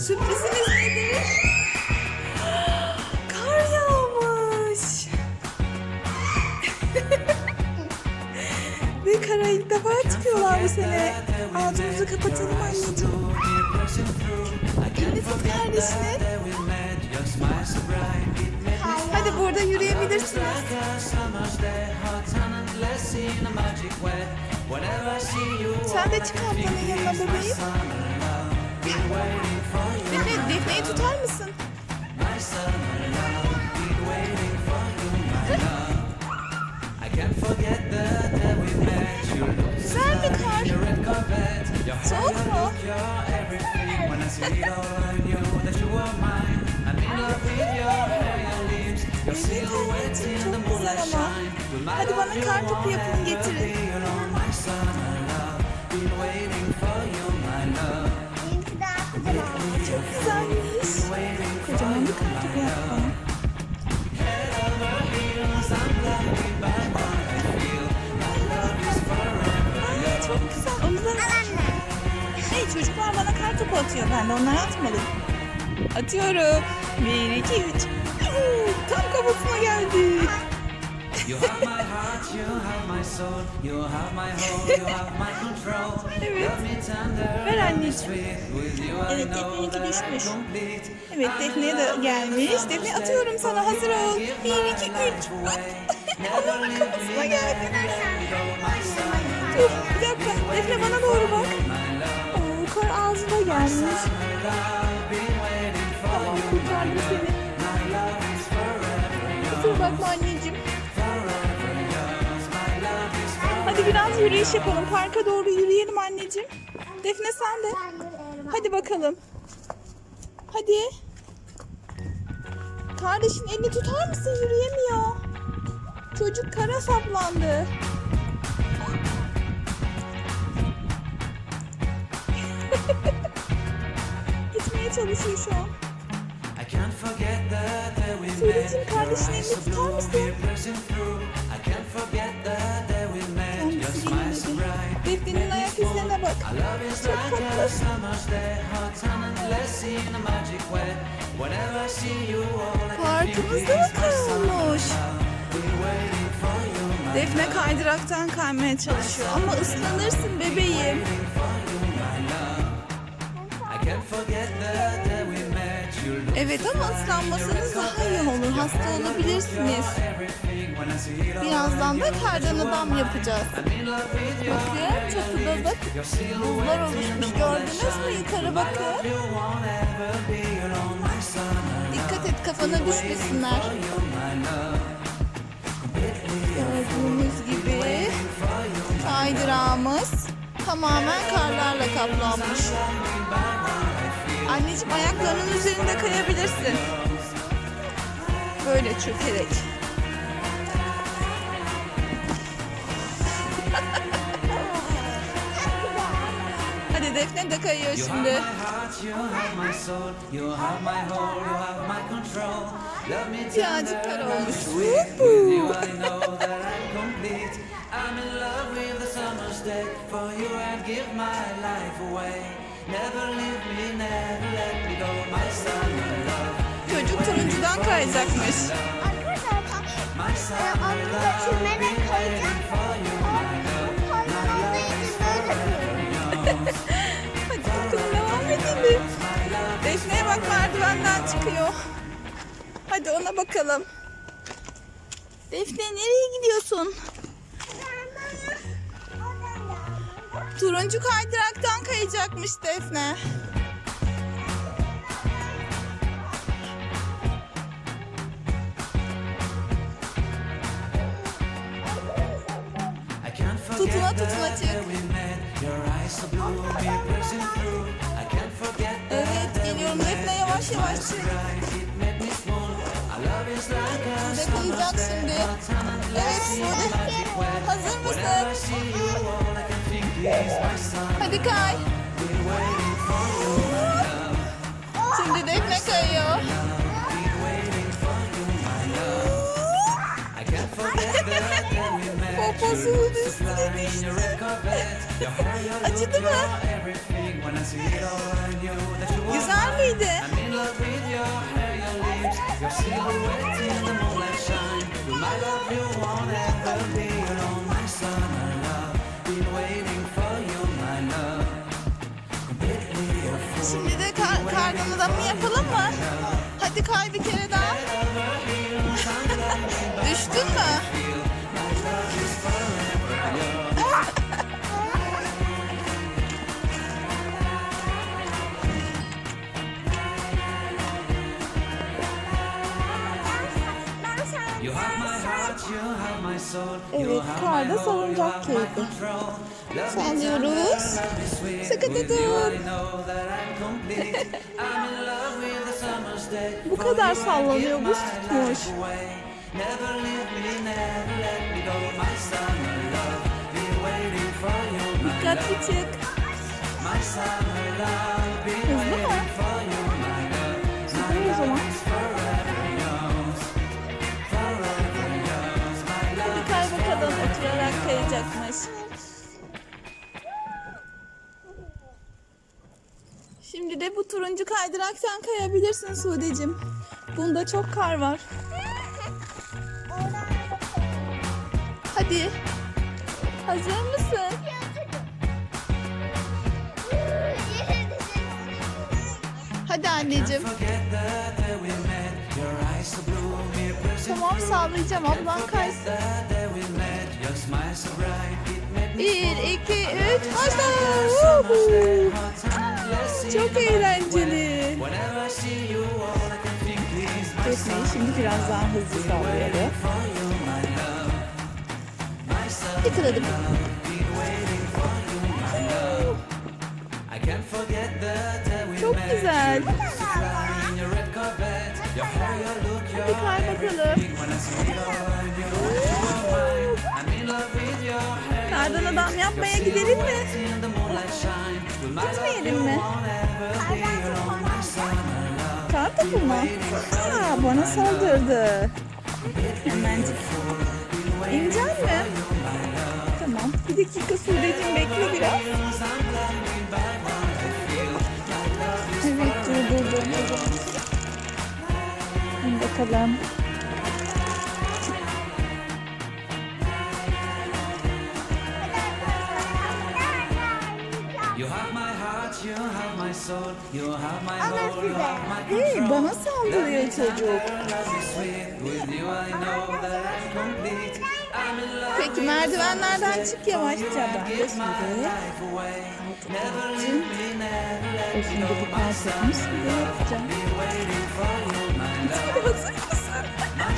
Sürpriziniz nedir? Kar yağmış. Ve kara ilk defa çıkıyorlar bu sene. Ağzımızı kapatalım anneciğim. Elini tut kardeşine. Hadi burada yürüyebilirsiniz. Sen de çık ablanın yanına bebeğim. Defne, Defne'yi tutar mısın? Güzel bir kar. Soğuk mu? Hadi bana kar topu yapın getirin. Çok güzel. Onu da Hey çocuklar bana kar topu. Ben de onlara atmadım. Atıyorum. Bir, iki, üç. Tam kafasına geldi. You have my heart, you have my soul, you have my whole, you have my control. Evet. Love me tender, Ver anneciğim. Evet. I'm complete. Evet Defne'ye de gelmiş. Defne atıyorum sana. Hazır ol. Bir, iki, üç. Onun kafasına geldi. Dur bir dakika. Defne bana doğru bak. Oo, kar ağzına gelmiş. Tamam kurtardım seni. Kusura bakma anneciğim. Hadi biraz yürüyüş yapalım. Parka doğru yürüyelim anneciğim. Defne sen de. Hadi bakalım. Hadi. Kardeşin elini tutar mısın? Yürüyemiyor. Çocuk kara saplandı. Gitmeye çalışıyor şu an. Söyleyeceğim kardeşin elini tutar mısın? A tatlı. summer's day, hot and endless in a magic way. Whenever I see you, all I can think Parkımızda is mı my summer kalmış? love. Been waiting for you, my Defne kaydıraktan kaymaya çalışıyor ama ıslanırsın bebeğim. I can't forget the day Evet ama ıslanmasanız daha iyi olur. Hasta olabilirsiniz. Birazdan da kardan adam yapacağız. Bakın çatıda silhouette buzlar oluşmuş. Gördünüz mü yukarı bakın. Dikkat et kafana düşmesinler. Gördüğünüz gibi kaydırağımız tamamen karlarla kaplanmış. Anneciğim ayaklarının üzerinde kayabilirsin. Böyle çökerek. Hadi Defne de kayıyor şimdi. Birazcık kar olmuş. I'm in love with the summer's day. For you I'd give my life away. Never leave me, never let me go, my summer love. Çocuk turuncudan kayacakmış. Arkadaşlar, e, aklımda çimene böyle Hadi bakalım devam edelim. Defne'ye bak merdivenden çıkıyor. Hadi ona bakalım. Defne nereye gidiyorsun? Turuncu kaydıraktan kayacakmış Defne. Tutuna tutuna çık. Evet geliyorum Defne yavaş yavaş çık. Burada kayacak şimdi. Evet. Hazır mısın? Hadi kay. Şimdi Defne kayıyor. Poposunun üstüne look, Acıdı mı? Güzel miydi? Your silhouette in the moonlight shine. My love, you won't ever be kar kardan adamı yapalım mı? Hadi kay bir kere daha. Düştün mü? Ben sana You have my heart, you have my soul. Evet, karda salıncak keyfi. Sallıyoruz. Sıkı tutun. Bu kadar sallanıyor, buz tutmuş. life away. Never leave de bu turuncu kaydıraktan kayabilirsin Sude'cim. Bunda çok kar var. Hadi. Hazır mısın? Hadi anneciğim. Tamam sallayacağım. Ablan kaysın. Bir, iki, üç. Başla. İs my Defne'yi şimdi biraz daha hızlı sallayalım. we Çok güzel. Hadi kay bakalım. Kardan adam yapmaya gidelim mi? Gitmeyelim mi? Kar topu mu? Aa, bana saldırdı. Hemencik. İnecek mi? Tamam. Bir dakika Sude'cim bekle biraz. Evet dur dur dur. dur. Hadi bakalım. Complete. I'm in love Peki merdivenlerden çık yavaşça. Ben de let O şimdi bu topunu Sude yapacağım. hazır mısın? My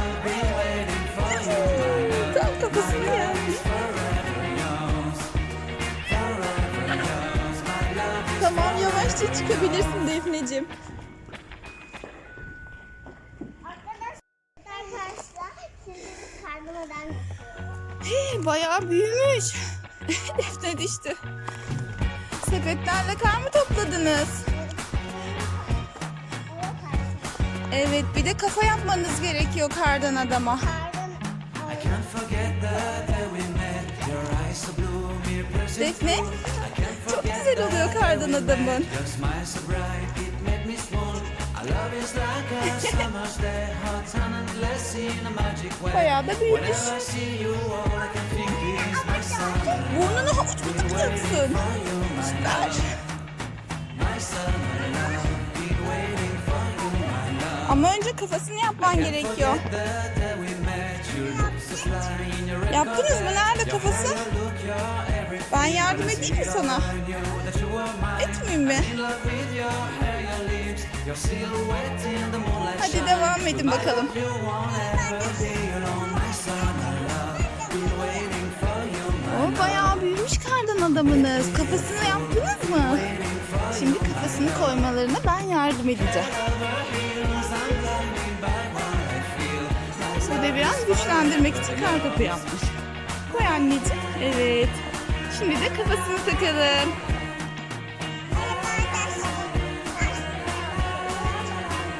çıkabilirsin Defneciğim. Hey, bayağı büyümüş. Defne düştü. Sepetlerle kar mı topladınız? Evet bir de kafa yapmanız gerekiyor kardan adama. Defne Oluyor kardan adamın. Bayağı da büyümüş. Burnunu havuç mu tutacaksın? Süper. Ama önce kafasını yapman gerekiyor. Yaptınız mı? Nerede kafası? Ben yardım edeyim mi sana? Etmeyeyim mi? Hadi devam edin bakalım. O bayağı büyümüş kardan adamınız. Kafasını yaptınız mı? Şimdi kafasını koymalarına ben yardım edeceğim. Biraz güçlendirmek için kar topu yapmış. Koy anneciğim. Evet. Şimdi de kafasını takalım.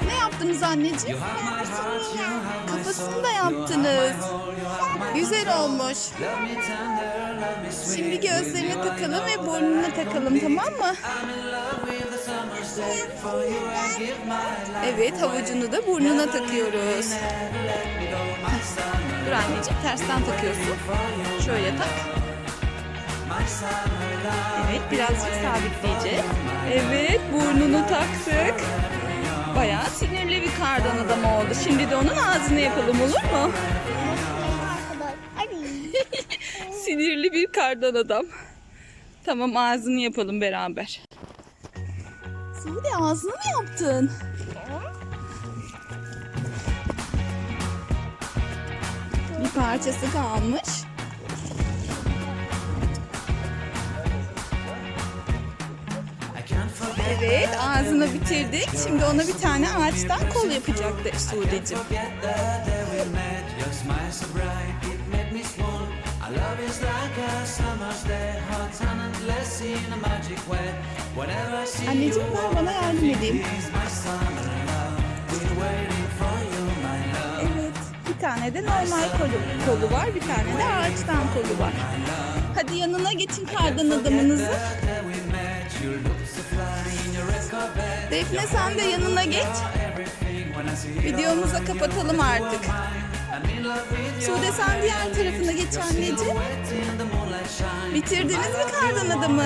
Ne yaptınız anneciğim? Kafasını da yaptınız. Güzel olmuş. Şimdi gözlerini takalım ve burnunu takalım tamam mı? Evet havucunu da burnuna takıyoruz. Dur anneciğim tersten takıyorsun. Şöyle tak. Evet birazcık sabitleyecek. Evet burnunu taktık. Bayağı sinirli bir kardan adam oldu. Şimdi de onun ağzını yapalım olur mu? Sinirli bir kardan adam. Tamam ağzını yapalım beraber. Sude ağzını mı yaptın? Bir parçası kalmış. Evet ağzını bitirdik. Şimdi ona bir tane ağaçtan kol yapacaktı Sude'cim. Anneciğim ver bana yardım edeyim. Evet. Bir tane de normal kolu, kolu var. Bir tane de ağaçtan kolu var. Hadi yanına geçin kardan adamınızı. Defne sen de yanına geç. Videomuzu kapatalım artık. Sude sen diğer tarafına geç anneciğim. Bitirdiniz mi kardan adamı?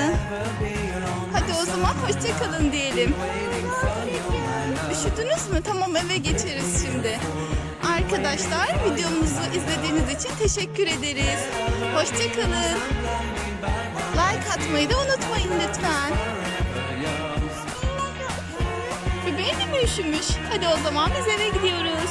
Hadi o zaman hoşçakalın diyelim. Üşüdünüz mü? Tamam eve geçeriz şimdi. Arkadaşlar videomuzu izlediğiniz için teşekkür ederiz. Hoşçakalın. Like atmayı da unutmayın lütfen. Bebeğin mi üşümüş? Hadi o zaman biz eve gidiyoruz.